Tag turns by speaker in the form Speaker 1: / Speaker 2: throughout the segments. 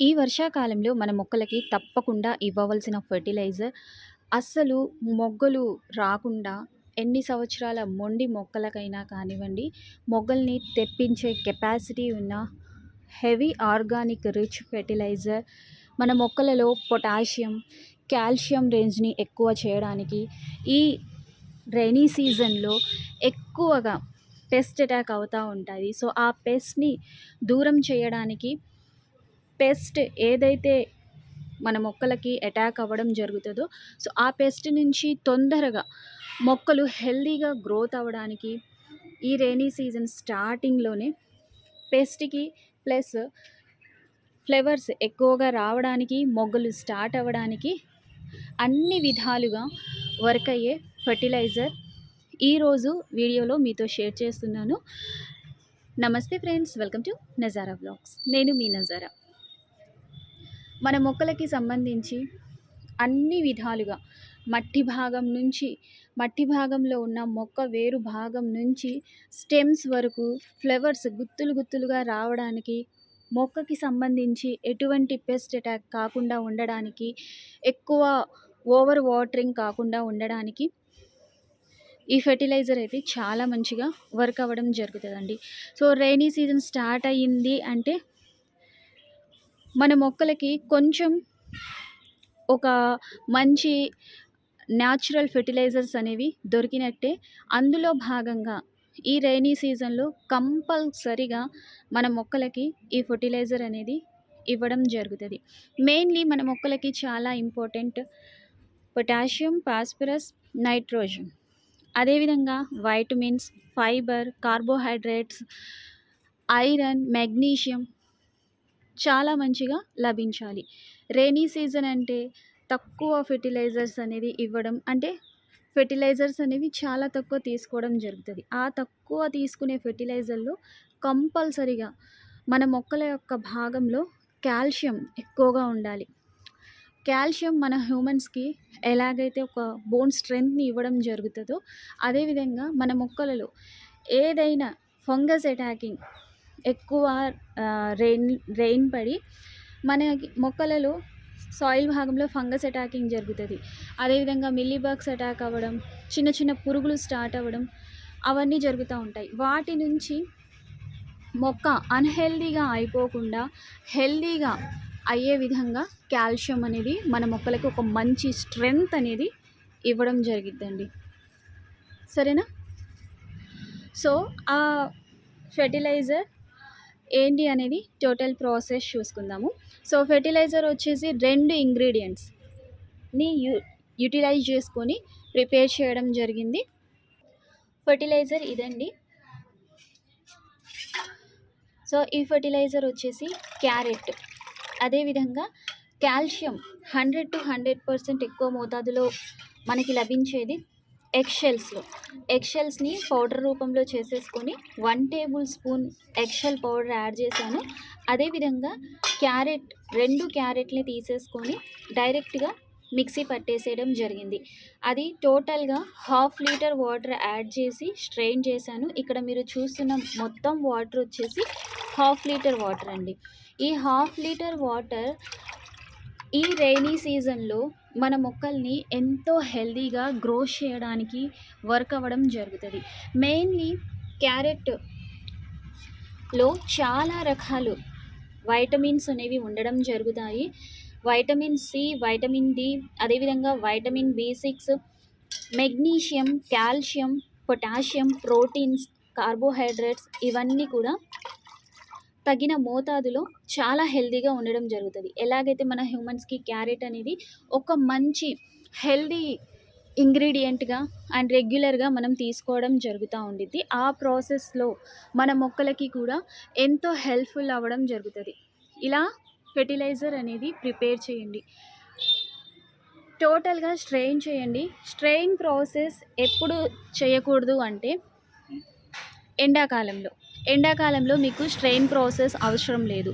Speaker 1: ఈ వర్షాకాలంలో మన మొక్కలకి తప్పకుండా ఇవ్వవలసిన ఫెర్టిలైజర్. అస్సలు మొగ్గలు రాకుండా ఎన్ని సంవత్సరాల మొండి మొక్కలకైనా కానివ్వండి మొగ్గల్ని తెప్పించే కెపాసిటీ ఉన్న హెవీ ఆర్గానిక్ రిచ్ ఫెర్టిలైజర్ మన మొక్కలలో పొటాషియం కాల్షియం రేంజ్ని ఎక్కువ చేయడానికి ఈ రైనీ సీజన్లో ఎక్కువగా పెస్ట్ అటాక్ అవుతూ ఉంటుంది సో ఆ పెస్ట్ని దూరం చేయడానికి పెస్ట్ ఏదైతే మన మొక్కలకి అటాక్ అవ్వడం జరుగుతుందో సో ఆ పెస్ట్ నుంచి తొందరగా మొక్కలు హెల్దీగా గ్రోత్ అవ్వడానికి ఈ రైనీ సీజన్ స్టార్టింగ్లోనే పెస్ట్కి ప్లస్ ఫ్లవర్స్ ఎక్కువగా రావడానికి మొగ్గలు స్టార్ట్ అవ్వడానికి అన్ని విధాలుగా వర్క్ అయ్యే ఫర్టిలైజర్ ఈరోజు వీడియోలో మీతో షేర్ చేస్తున్నాను. నమస్తే friends welcome to Nazara blogs నేను మీ నజారా మన మొక్కలకి సంబంధించి అన్ని విధాలుగా మట్టి భాగం నుంచి మట్టి భాగంలో ఉన్న మొక్క వేరు భాగం నుంచి స్టెమ్స్ వరకు ఫ్లవర్స్ గుత్తులు గుత్తులుగా రావడానికి మొక్కకి సంబంధించి ఎటువంటి పెస్ట్ అటాక్ కాకుండా ఉండడానికి ఎక్కువ ఓవర్ వాటరింగ్ కాకుండా ఉండడానికి ఈ ఫెర్టిలైజర్ అయితే చాలా మంచిగా వర్క్ అవ్వడం జరుగుతుందండి. సో రైనీ సీజన్ స్టార్ట్ అయ్యింది అంటే మన మొక్కలకి కొంచెం ఒక మంచి న్యాచురల్ ఫెర్టిలైజర్స్ అనేవి దొరికినట్టే అందులో భాగంగా ఈ రైనీ సీజన్లో కంపల్సరిగా మన మొక్కలకి ఈ ఫర్టిలైజర్ అనేది ఇవ్వడం జరుగుతుంది. మెయిన్లీ మన మొక్కలకి చాలా ఇంపార్టెంట్ పొటాషియం ఫాస్ఫరస్ నైట్రోజన్ అదేవిధంగా vitamins fibre carbohydrates iron magnesium చాలా మంచిగా లభించాలి. రైనీ సీజన్ అంటే తక్కువ ఫెర్టిలైజర్స్ అనేది ఇవ్వడం అంటే ఫెర్టిలైజర్స్ అనేవి చాలా తక్కువ తీసుకోవడం జరుగుతుంది. ఆ తక్కువ తీసుకునే ఫెర్టిలైజర్లో కంపల్సరిగా మన మొక్కల యొక్క భాగంలో కాల్షియం ఎక్కువగా ఉండాలి. కాల్షియం మన హ్యూమన్స్కి ఎలాగైతే ఒక బోన్ స్ట్రెంగ్త్ని ఇవ్వడం జరుగుతుందో అదేవిధంగా మన మొక్కలలో ఏదైనా ఫంగస్ అటాకింగ్ ఎక్కువ రెయిన్ రెయిన్ పడి మనకి మొక్కలలో సాయిల్ భాగంలో ఫంగస్ అటాకింగ్ జరుగుతుంది. అదేవిధంగా మిల్లీబగ్స్ అటాక్ అవ్వడం చిన్న చిన్న పురుగులు స్టార్ట్ అవ్వడం అవన్నీ జరుగుతూ ఉంటాయి. వాటి నుంచి మొక్క అన్హెల్దీగా అయిపోకుండా హెల్దీగా అయ్యే విధంగా కాల్షియం అనేది మన మొక్కలకు ఒక మంచి స్ట్రెంగ్త్ అనేది ఇవ్వడం జరిగిద్దండి. సరేనా? సో ఆ ఫెర్టిలైజర్ ఏంటి అనేది టోటల్ ప్రాసెస్ చూసుకుందాము. సో ఫెర్టిలైజర్ వచ్చేసి రెండు ఇంగ్రీడియంట్స్ని యూ యూటిలైజ్ చేసుకొని ప్రిపేర్ చేయడం జరిగింది. ఫర్టిలైజర్ ఇదండి. సో ఈ ఫర్టిలైజర్ వచ్చేసి క్యారెట్. అదేవిధంగా calcium hundred to hundred percent ఎక్కువ మోతాదులో మనకి లభించేది ఎగ్షెల్స్లో ఎగ్షెల్స్ని పౌడర్ రూపంలో చేసేసుకొని one tablespoon eggshell powder add చేశాను. అదేవిధంగా క్యారెట్ రెండు క్యారెట్ని తీసేసుకొని డైరెక్ట్గా మిక్సీ పట్టేసేయడం జరిగింది. అది టోటల్గా హాఫ్ లీటర్ వాటర్ యాడ్ చేసి స్ట్రెయిన్ చేశాను. ఇక్కడ మీరు చూస్తున్న మొత్తం వాటర్ వచ్చేసి హాఫ్ లీటర్ వాటర్ అండి. ఈ హాఫ్ లీటర్ వాటర్ ఈ రైనీ సీజన్లో మన మొక్కల్ని ఎంతో హెల్దీగా గ్రో చేయడానికి వర్క్ అవ్వడం జరుగుతుంది. మెయిన్లీ క్యారెట్లో చాలా రకాలు వైటమిన్స్ అనేవి ఉండడం జరుగుతాయి. వైటమిన్ సి వైటమిన్ డి అదేవిధంగా vitamin B six magnesium calcium potassium proteins carbohydrates ఇవన్నీ కూడా తగిన మోతాదులో చాలా హెల్దీగా ఉండడం జరుగుతుంది. ఎలాగైతే మన హ్యూమన్స్కి క్యారెట్ అనేది ఒక మంచి హెల్దీ ఇంగ్రీడియంట్గా అండ్ రెగ్యులర్గా మనం తీసుకోవడం జరుగుతూ ఉండిద్ది. ఆ ప్రాసెస్లో మన మొక్కలకి కూడా ఎంతో హెల్ప్ఫుల్ అవ్వడం జరుగుతుంది. ఇలా ఫెర్టిలైజర్ అనేది ప్రిపేర్ చేయండి. టోటల్గా స్ట్రెయిన్ చేయండి. స్ట్రెయిన్ ప్రాసెస్ ఎప్పుడు చేయకూడదు అంటే ఎండాకాలంలో. ఎండాకాలంలో మీకు స్ట్రెయిన్ ప్రాసెస్ అవసరం లేదు.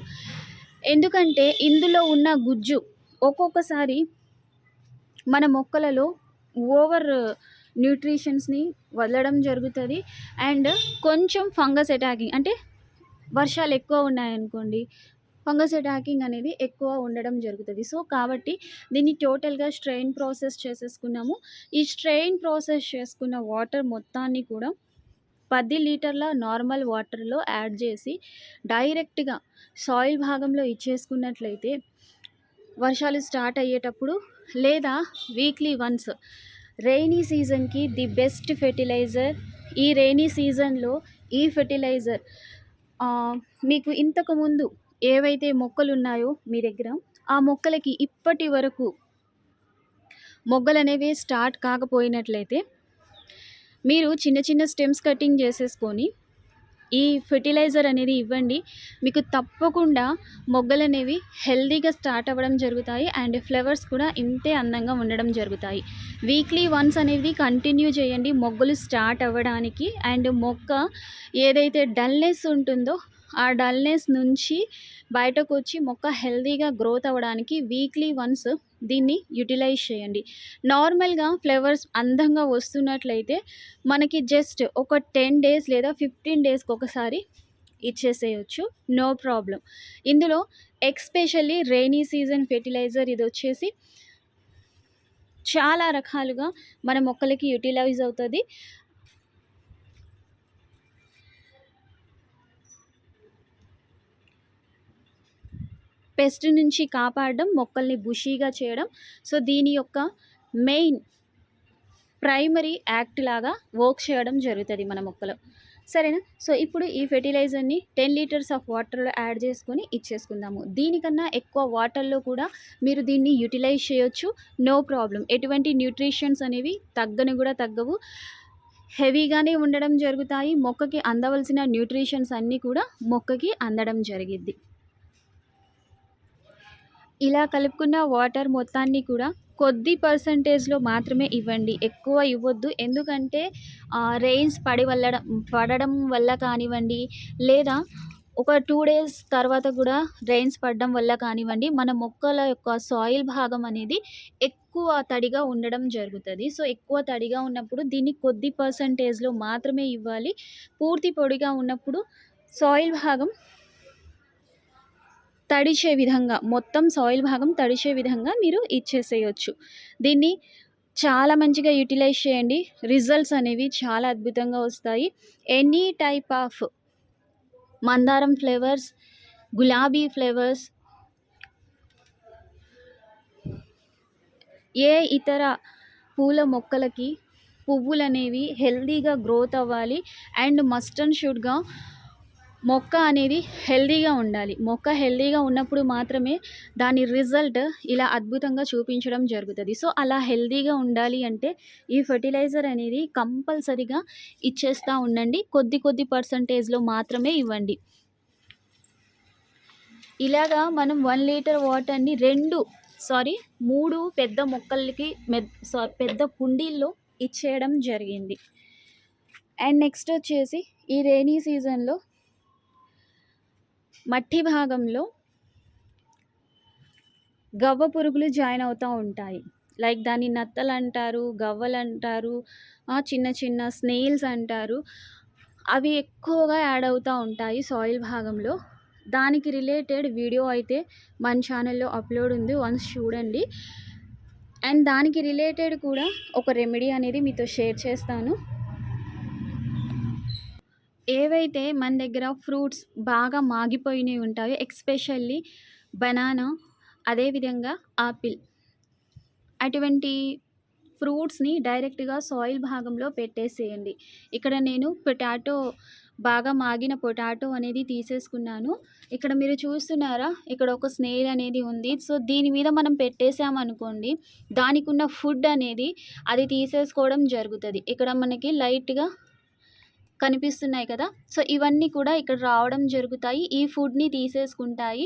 Speaker 1: ఎందుకంటే ఇందులో ఉన్న గుజ్జు ఒక్కొక్కసారి మన మొక్కలలో ఓవర్ న్యూట్రిషన్స్ని వదలడం జరుగుతుంది. అండ్ కొంచెం ఫంగస్ అటాకింగ్ అంటే వర్షాలు ఎక్కువ ఉన్నాయనుకోండి ఫంగస్ అటాకింగ్ అనేది ఎక్కువ ఉండడం జరుగుతుంది. సో కాబట్టి దీన్ని టోటల్గా స్ట్రెయిన్ ప్రాసెస్ చేసేసుకున్నాము. ఈ స్ట్రెయిన్ ప్రాసెస్ చేసుకున్న వాటర్ మొత్తాన్ని కూడా పది లీటర్ల నార్మల్ వాటర్లో యాడ్ చేసి డైరెక్ట్గా సాయిల్ భాగంలో ఇచ్చేసుకున్నట్లయితే వర్షాలు స్టార్ట్ అయ్యేటప్పుడు లేదా వీక్లీ వన్స్ రెయినీ సీజన్కి ది బెస్ట్ ఫెర్టిలైజర్. ఈ రెయినీ సీజన్లో ఈ ఫెర్టిలైజర్ మీకు ఇంతకుముందు ఏవైతే మొక్కలు ఉన్నాయో మీ దగ్గర ఆ మొక్కలకి ఇప్పటి వరకు మొగ్గలు అనేవి స్టార్ట్ కాకపోయినట్లయితే మీరు చిన్న చిన్న స్టెమ్స్ కటింగ్ చేసేసుకొని ఈ ఫెర్టిలైజర్ అనేది ఇవ్వండి. మీకు తప్పకుండా మొగ్గలు అనేవి హెల్దీగా స్టార్ట్ అవ్వడం జరుగుతాయి అండ్ ఫ్లవర్స్ కూడా ఇంతే అందంగా ఉండడం జరుగుతాయి. వీక్లీ వన్స్ అనేది కంటిన్యూ చేయండి. మొగ్గలు స్టార్ట్ అవ్వడానికి అండ్ మొక్క ఏదైతే డల్నెస్ ఉంటుందో ఆ డల్నెస్ నుంచి బయటకు వచ్చి మొక్క హెల్దీగా గ్రోత్ అవ్వడానికి వీక్లీ వన్స్ దీన్ని యూటిలైజ్ చేయండి. నార్మల్గా ఫ్లేవర్స్ అందంగా వస్తున్నట్లయితే మనకి జస్ట్ ఒక టెన్ డేస్ లేదా ఫిఫ్టీన్ డేస్కి ఒకసారి ఇచ్చేసేయచ్చు. No problem. ఇందులో ఎక్స్పెషల్లీ రెయినీ సీజన్ ఫెర్టిలైజర్ ఇది వచ్చేసి చాలా రకాలుగా మన మొక్కలకి యూటిలైజ్ అవుతుంది. పెస్ట్ నుంచి కాపాడడం మొక్కల్ని బుషీగా చేయడం. సో దీని యొక్క మెయిన్ ప్రైమరీ యాక్ట్ లాగా వర్క్ చేయడం జరుగుతుంది మన మొక్కలో. సరేనా? సో ఇప్పుడు ఈ ఫెర్టిలైజర్ని టెన్ లీటర్స్ ఆఫ్ వాటర్లో యాడ్ చేసుకొని ఇచ్చేసుకుందాము. దీనికన్నా ఎక్కువ వాటర్లో కూడా మీరు దీన్ని యూటిలైజ్ చేయొచ్చు. నో ప్రాబ్లం ఎటువంటి న్యూట్రిషన్స్ అనేవి తగ్గని కూడా తగ్గవు. హెవీగానే ఉండడం జరుగుతాయి. మొక్కకి అందవలసిన న్యూట్రిషన్స్ అన్నీ కూడా మొక్కకి అందడం జరిగిద్ది. ఇలా కలుపుకున్న వాటర్ మొత్తాన్ని కూడా కొద్ది పర్సంటేజ్లో మాత్రమే ఇవ్వండి. ఎక్కువ ఇవ్వద్దు. ఎందుకంటే రెయిన్స్ పడి వల్లడం పడడం వల్ల కానివ్వండి లేదా ఒక టూ డేస్ తర్వాత కూడా రెయిన్స్ పడడం వల్ల కానివ్వండి మన మొక్కల యొక్క సాయిల్ భాగం అనేది ఎక్కువ తడిగా ఉండడం జరుగుతుంది. సో ఎక్కువ తడిగా ఉన్నప్పుడు దీన్ని కొద్ది పర్సంటేజ్లో మాత్రమే ఇవ్వాలి. పూర్తి పొడిగా ఉన్నప్పుడు సాయిల్ భాగం తడిచే విధంగా మొత్తం సాయిల్ భాగం తడిచే విధంగా మీరు ఇచ్చేసేయచ్చు. దీన్ని చాలా మంచిగా యూటిలైజ్ చేయండి. రిజల్ట్స్ అనేవి చాలా అద్భుతంగా వస్తాయి. ఎనీ టైప్ ఆఫ్ మందారం ఫ్లేవర్స్ గులాబీ ఫ్లేవర్స్ ఏ ఇతర పూల మొక్కలకి పువ్వులు అనేవి హెల్దీగా గ్రోత్ అవ్వాలి. అండ్ మస్ట్ అండ్ షుడ్గా మొక్క అనేది హెల్దీగా ఉండాలి. మొక్క హెల్దీగా ఉన్నప్పుడు మాత్రమే దాని రిజల్ట్ ఇలా అద్భుతంగా చూపించడం జరుగుతుంది. సో అలా హెల్దీగా ఉండాలి అంటే ఈ ఫర్టిలైజర్ అనేది కంపల్సరిగా ఇచ్చేస్తూ ఉండండి. కొద్ది కొద్ది పర్సంటేజ్లో మాత్రమే ఇవ్వండి. ఇలాగా మనం వన్ లీటర్ వాటర్ని రెండు సారీ మూడు పెద్ద మొక్కలకి పెద్ద కుండీల్లో ఇచ్చేయడం జరిగింది. అండ్ నెక్స్ట్ వచ్చేసి ఈ రెయినీ సీజన్లో మట్టి భాగంలో గవ్వ పురుగులు జాయిన్ అవుతూ ఉంటాయి. లైక్ దాన్ని నత్తలు అంటారు గవ్వలు అంటారు చిన్న చిన్న స్నేల్స్ అంటారు. అవి ఎక్కువగా యాడ్ అవుతూ ఉంటాయి సాయిల్ భాగంలో. దానికి రిలేటెడ్ వీడియో అయితే మన ఛానల్లో అప్లోడ్ ఉంది వన్స్ చూడండి. అండ్ దానికి రిలేటెడ్ కూడా ఒక రెమెడీ అనేది మీతో షేర్ చేస్తాను. ఏవైతే మన దగ్గర ఫ్రూట్స్ బాగా మాగిపోయినవి ఉంటాయో ఎక్స్పెషల్లీ బనానా అదేవిధంగా ఆపిల్. అటువంటి ఫ్రూట్స్ని డైరెక్ట్గా సాయిల్ భాగంలో పెట్టేసేయండి. ఇక్కడ నేను పొటాటో బాగా మాగిన పొటాటో అనేది తీసేసుకున్నాను. ఇక్కడ మీరు చూస్తున్నారా? ఇక్కడ ఒక స్నేల్ అనేది ఉంది. సో దీని మీద మనం పెట్టేసామనుకోండి దానికి ఉన్న ఫుడ్ అనేది అది తీసేసుకోవడం జరుగుతుంది. ఇక్కడ మనకి లైట్గా కనిపిస్తున్నాయి కదా. సో ఇవన్నీ కూడా ఇక్కడ రావడం జరుగుతాయి. ఈ ఫుడ్ని తీసేసుకుంటాయి.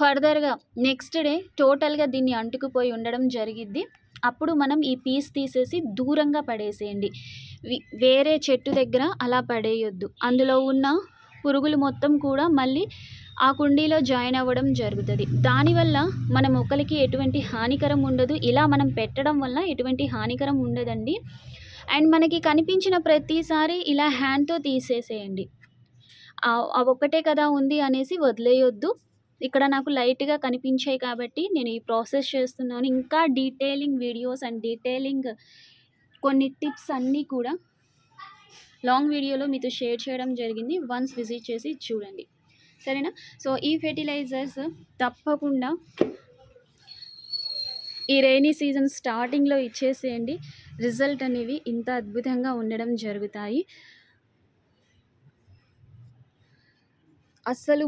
Speaker 1: ఫర్దర్గా నెక్స్ట్ డే టోటల్గా దీన్ని అంటుకుపోయి ఉండడం జరిగిద్ది. అప్పుడు మనం ఈ పీస్ తీసేసి దూరంగా పడేసేయండి. వేరే చెట్టు దగ్గర అలా పడేయొద్దు. అందులో ఉన్న పురుగులు మొత్తం కూడా మళ్ళీ ఆ కుండీలో జాయిన్ అవ్వడం జరుగుతుంది. దానివల్ల మన మొక్కలకి ఎటువంటి హానికరం ఉండదు. ఇలా మనం పెట్టడం వల్ల ఎటువంటి హానికరం ఉండదండి. అండ్ మనకి కనిపించిన ప్రతిసారి ఇలా హ్యాండ్తో తీసేసేయండి ఒక్కటే కదా ఉంది అనేసి వదిలేయొద్దు ఇక్కడ నాకు లైట్‌గా కనిపించాయి కాబట్టి నేను ఈ ప్రాసెస్ చేస్తున్నాను. ఇంకా డీటెయిలింగ్ వీడియోస్ అండ్ డీటెయిలింగ్ కొన్ని టిప్స్ అన్నీ కూడా లాంగ్ వీడియోలో మీతో షేర్ చేయడం జరిగింది. వన్స్ విజిట్ చేసి చూడండి. సరేనా? సో, ఈ ఫెర్టిలైజర్స్ తప్పకుండా ఈ రైనీ సీజన్ స్టార్టింగ్‌లో ఇచ్చేసేయండి. రిజల్ట్ అనేవి ఇంత అద్భుతంగా ఉండడం జరుగుతాయి. అస్సలు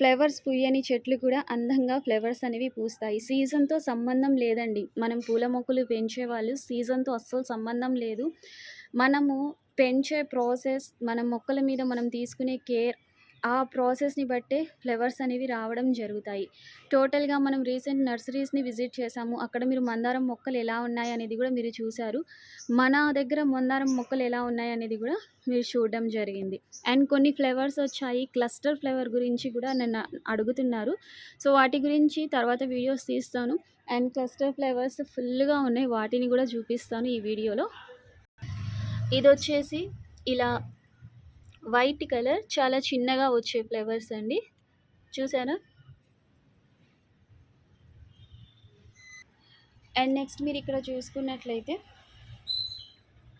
Speaker 1: ఫ్లవర్స్ పూయని చెట్లు కూడా అందంగా ఫ్లవర్స్ అనేవి పూస్తాయి. సీజన్‌తో సంబంధం లేదండి. మనం పూల మొక్కలు పెంచేవాళ్ళు సీజన్‌తో అస్సలు సంబంధం లేదు. మనము పెంచే ప్రాసెస్, మన మొక్కల మీద మనం తీసుకునే కేర్, ఆ ప్రాసెస్‌ని బట్టే ఫ్లవర్స్ అనేవి రావడం జరుగుతాయి. టోటల్‌గా మనం రీసెంట్ నర్సరీస్‌ని విజిట్ చేశాము. అక్కడ మీరు మందారం మొక్కలు ఎలా ఉన్నాయి అనేది కూడా మీరు చూశారు మన దగ్గర మందారం మొక్కలు ఎలా ఉన్నాయి అనేది కూడా మీరు చూడడం జరిగింది. అండ్ కొన్ని ఫ్లేవర్స్ వచ్చాయి. క్లస్టర్ ఫ్లేవర్ గురించి కూడా నన్ను అడుగుతున్నారు. సో, వాటి గురించి తర్వాత వీడియోస్ తీస్తాను. అండ్ క్లస్టర్ ఫ్లేవర్స్ ఫుల్‌గా ఉన్నాయి. వాటిని కూడా చూపిస్తాను ఈ వీడియోలో. ఇది వచ్చేసి ఇలా వైట్ కలర్ చాలా చిన్నగా వచ్చే ఫ్లవర్స్ అండి. చూసారా? అండ్ నెక్స్ట్ మీరు ఇక్కడ చూసుకున్నట్లయితే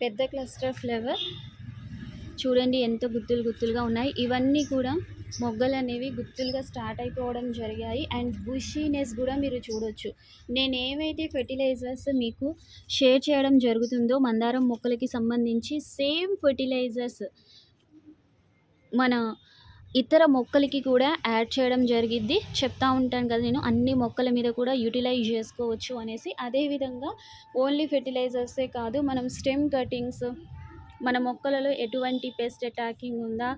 Speaker 1: పెద్ద క్లస్టర్ ఫ్లవర్ చూడండి ఎంత గుత్తులు గుత్తులుగా ఉన్నాయి. ఇవన్నీ కూడా మొగ్గలు అనేవి గుత్తులుగా స్టార్ట్ అయిపోవడం జరిగాయి. అండ్ బుషీనెస్ కూడా మీరు చూడొచ్చు. నేను ఏవైతే ఫెర్టిలైజర్స్ మీకు షేర్ చేయడం జరుగుతుందో మందారం మొక్కలకి సంబంధించి సేమ్ ఫెర్టిలైజర్స్ మన ఇతర మొక్కలకి కూడా యాడ్ చేయడం జరిగిద్ది. చెప్తా ఉంటాను కదా నేను అన్ని మొక్కల మీద కూడా యుటిలైజ్ చేసుకోవచ్చు అనేసి. అదేవిధంగా ఓన్లీ ఫెర్టిలైజర్సే కాదు మనం స్టెమ్ కటింగ్స్, మన మొక్కలలో ఎటువంటి పెస్ట్ అటాకింగ్ ఉందా?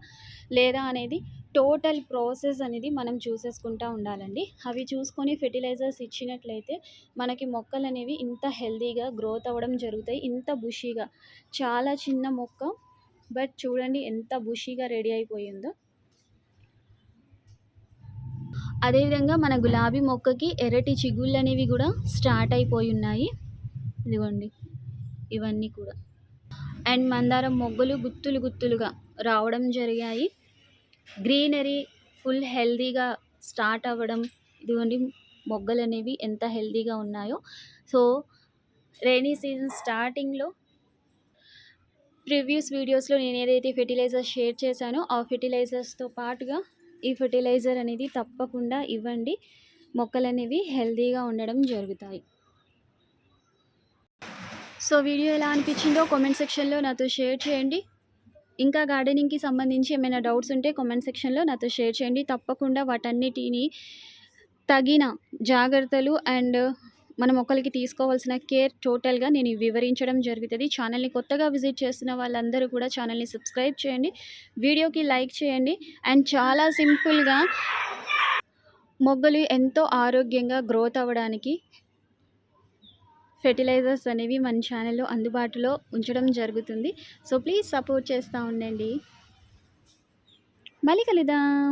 Speaker 1: లేదా? అనేది టోటల్ ప్రాసెస్ అనేది మనం చూసేసుకుంటా ఉండాలండి. అవి చూసుకొని ఫెర్టిలైజర్స్ ఇచ్చినట్లయితే మనకి మొక్కలనేవి ఇంత హెల్దీగా గ్రోత్ అవ్వడం జరుగుతాయి. ఇంత బుషీగా చాలా చిన్న మొక్క బట్ చూడండి ఎంత బుషీగా రెడీ అయిపోయిందో. అదేవిధంగా మన గులాబీ మొక్కకి ఎర్రటి చిగుళ్ళనేవి కూడా స్టార్ట్ అయిపోయి ఉన్నాయి. ఇదిగోండి. ఇవన్నీ కూడా. అండ్ మందారం మొగ్గలు గుత్తులు గుత్తులుగా రావడం జరిగాయి. గ్రీనరీ ఫుల్ హెల్తీగా స్టార్ట్ అవ్వడం. ఇదిగోండి మొగ్గలు అనేవి ఎంత హెల్తీగా ఉన్నాయో. సో, రైనీ సీజన్ స్టార్టింగ్‌లో ప్రివ్యూస్ వీడియోస్‌లో నేను ఏదైతే ఫెర్టిలైజర్ షేర్ చేశానో ఆ ఫెర్టిలైజర్స్‌తో పాటుగా ఈ ఫెర్టిలైజర్ అనేది తప్పకుండా ఇవ్వండి. మొక్కలనేవి హెల్తీగా ఉండడం జరుగుతాయి. సో, వీడియో ఎలా అనిపించిందో కామెంట్ సెక్షన్‌లో నాతో షేర్ చేయండి. ఇంకా గార్డెనింగ్‌కి సంబంధించి ఏమైనా డౌట్స్ ఉంటే కామెంట్ సెక్షన్‌లో నాతో షేర్ చేయండి. తప్పకుండా వాటన్నిటిని తగిన జాగ్రత్తలు అండ్ మన మొక్కలకి తీసుకోవాల్సిన కేర్ టోటల్‌గా నేను వివరించడం జరుగుతుంది ఛానల్‌ని కొత్తగా విజిట్ చేస్తున్న వాళ్ళందరూ కూడా ఛానల్‌ని సబ్స్క్రైబ్ చేయండి. వీడియోకి లైక్ చేయండి. అండ్ చాలా సింపుల్‌గా మొగ్గలు ఎంతో ఆరోగ్యంగా గ్రోత్ అవ్వడానికి ఫెర్టిలైజర్స్ అనేవి మన ఛానల్‌లో అందుబాటులో ఉంచడం జరుగుతుంది. సో, ప్లీజ్ సపోర్ట్ చేస్తూ ఉండండి. మళ్ళీ కలుద్దాం.